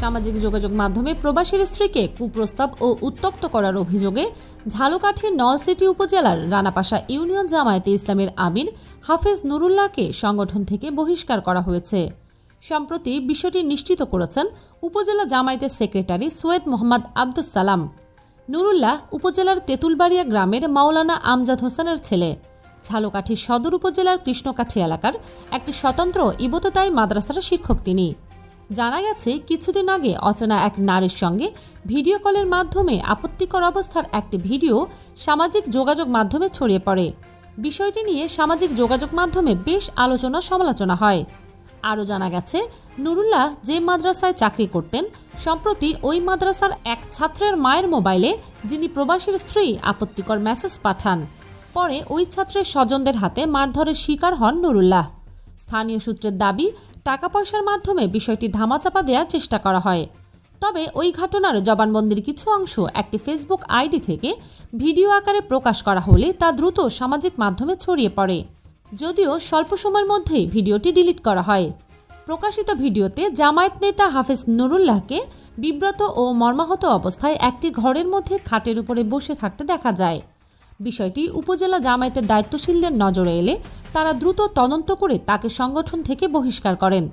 সামাজিক যোগাযোগ মাধ্যমে প্রবাসীর স্ত্রীকে কুপ্রস্তাব ও উত্তপ্ত করার অভিযোগে ঝালকাঠির নলসিটি উপজেলার রানাপাশা ইউনিয়ন জামায়াতে ইসলামের আমির হাফেজ নুরুল্লাহকে সংগঠন থেকে বহিষ্কার করা হয়েছে। সম্প্রতি বিষয়টি নিশ্চিত করেছেন উপজেলা জামায়াতের সেক্রেটারি সৈয়দ মোহাম্মদ আব্দুস সালাম। নুরুল্লাহ উপজেলার তেঁতুলবাড়িয়া গ্রামের মাওলানা আমজাদ হোসেনের ছেলে। ঝালকাঠি সদর উপজেলার কৃষ্ণকাঠি এলাকার একটি স্বতন্ত্র ইবতদায়ী মাদ্রাসার শিক্ষক তিনি। জানা গেছে, কিছুদিন আগে অচেনা এক নারীর সঙ্গে ভিডিও কলের মাধ্যমে আপত্তিকর অবস্থার একটি ভিডিও সামাজিক যোগাযোগ মাধ্যমে ছড়িয়ে পড়ে। বিষয়টি নিয়ে সামাজিক যোগাযোগ মাধ্যমে বেশ আলোচনা সমালোচনা হয়। আরও জানা গেছে, নুরুল্লাহ যে মাদ্রাসায় চাকরি করতেন, সম্প্রতি ওই মাদ্রাসার এক ছাত্রের মায়ের মোবাইলে যিনি প্রবাসীর স্ত্রী আপত্তিকর মেসেজ পাঠান। পরে ওই ছাত্রের স্বজনদের হাতে মারধরের শিকার হন নুরুল্লাহ। স্থানীয় সূত্রের দাবি টাকা পয়সার মাধ্যমে বিষয়টি ধামাচাপা দেওয়ার চেষ্টা করা হয়। তবে ওই ঘটনার জবানবন্দির কিছু অংশ একটি ফেসবুক আইডি থেকে ভিডিও আকারে প্রকাশ করা হলে তা দ্রুত সামাজিক মাধ্যমে ছড়িয়ে পড়ে। যদিও স্বল্প সময়ের মধ্যেই ভিডিওটি ডিলিট করা হয়। প্রকাশিত ভিডিওতে জামায়াত নেতা হাফেজ নুরুল্লাহকে বিব্রত ও মর্মাহত অবস্থায় একটি ঘরের মধ্যে খাটের উপরে বসে থাকতে দেখা যায়। বিষয়টি উপজেলা জামায়াতের দায়িত্বশীলদের নজরে এলে তারা দ্রুত তদন্ত করে তাকে সংগঠন থেকে বহিষ্কার করেন।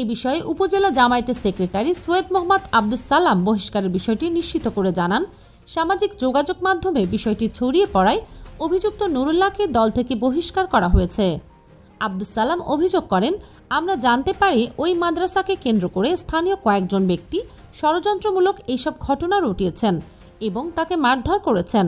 এ বিষয়ে উপজেলা জামায়াতের সেক্রেটারি সৈয়দ মোহাম্মদ আব্দুস সালাম বহিষ্কারের বিষয়টি নিশ্চিত করে জানান। সামাজিক যোগাযোগ মাধ্যমে বিষয়টি ছড়িয়ে পড়ায় অভিযুক্ত নুরুল্লাহকে দল থেকে বহিষ্কার করা হয়েছে। আব্দুস সালাম অভিযোগ করেন, আমরা জানতে পারি ওই মাদ্রাসাকে কেন্দ্র করে স্থানীয় কয়েকজন ব্যক্তি ষড়যন্ত্রমূলক এইসব ঘটনা রটিয়েছেন এবং তাকে মারধর করেছেন।